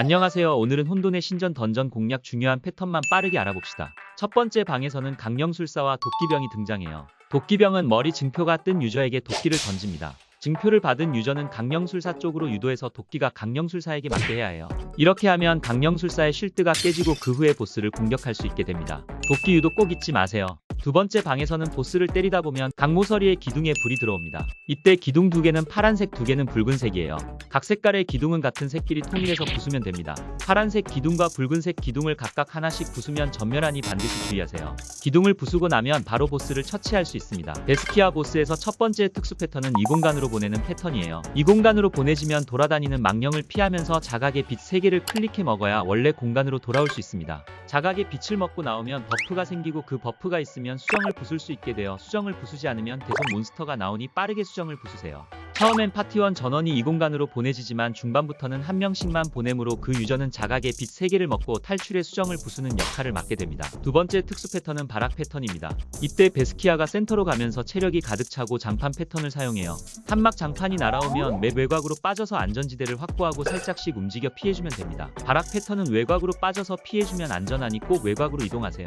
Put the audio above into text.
안녕하세요. 오늘은 혼돈의 신전 던전 공략 중요한 패턴만 빠르게 알아봅시다. 첫 번째 방에서는 강령술사와 도끼병이 등장해요. 도끼병은 머리 증표가 뜬 유저에게 도끼를 던집니다. 증표를 받은 유저는 강령술사 쪽으로 유도해서 도끼가 강령술사에게 맞게 해야 해요. 이렇게 하면 강령술사의 쉴드가 깨지고 그 후에 보스를 공격할 수 있게 됩니다. 도끼 유도 꼭 잊지 마세요. 두 번째 방에서는 보스를 때리다 보면 강모서리의 기둥에 불이 들어옵니다. 이때 기둥 두 개는 파란색 두 개는 붉은색이에요. 각 색깔의 기둥은 같은 색끼리 통일해서 부수면 됩니다. 파란색 기둥과 붉은색 기둥을 각각 하나씩 부수면 전멸하니 반드시 주의하세요. 기둥을 부수고 나면 바로 보스를 처치할 수 있습니다. 데스키아 보스에서 첫 번째 특수 패턴은 이 공간으로 보내는 패턴이에요. 이 공간으로 보내지면 돌아다니는 망령을 피하면서 자각의 빛 3개를 클릭해 먹어야 원래 공간으로 돌아올 수 있습니다. 자각의 빛을 먹고 나오면 버프가 생기고 그 버프가 있으면 수정을 부술 수 있게 되어 수정을 부수지 않으면 계속 몬스터가 나오니 빠르게 수정을 부수세요. 처음엔 파티원 전원이 이 공간으로 보내지지만 중반부터는 한 명씩만 보내므로 그 유저는 자각의 빛 3개를 먹고 탈출의 수정을 부수는 역할을 맡게 됩니다. 두 번째 특수 패턴은 바락 패턴입니다. 이때 베스키아가 센터로 가면서 체력이 가득 차고 장판 패턴을 사용해요. 탄막 장판이 날아오면 맵 외곽으로 빠져서 안전지대를 확보하고 살짝씩 움직여 피해주면 됩니다. 바락 패턴은 외곽으로 빠져서 피해주면 안전하니 꼭 외곽으로 이동하세요.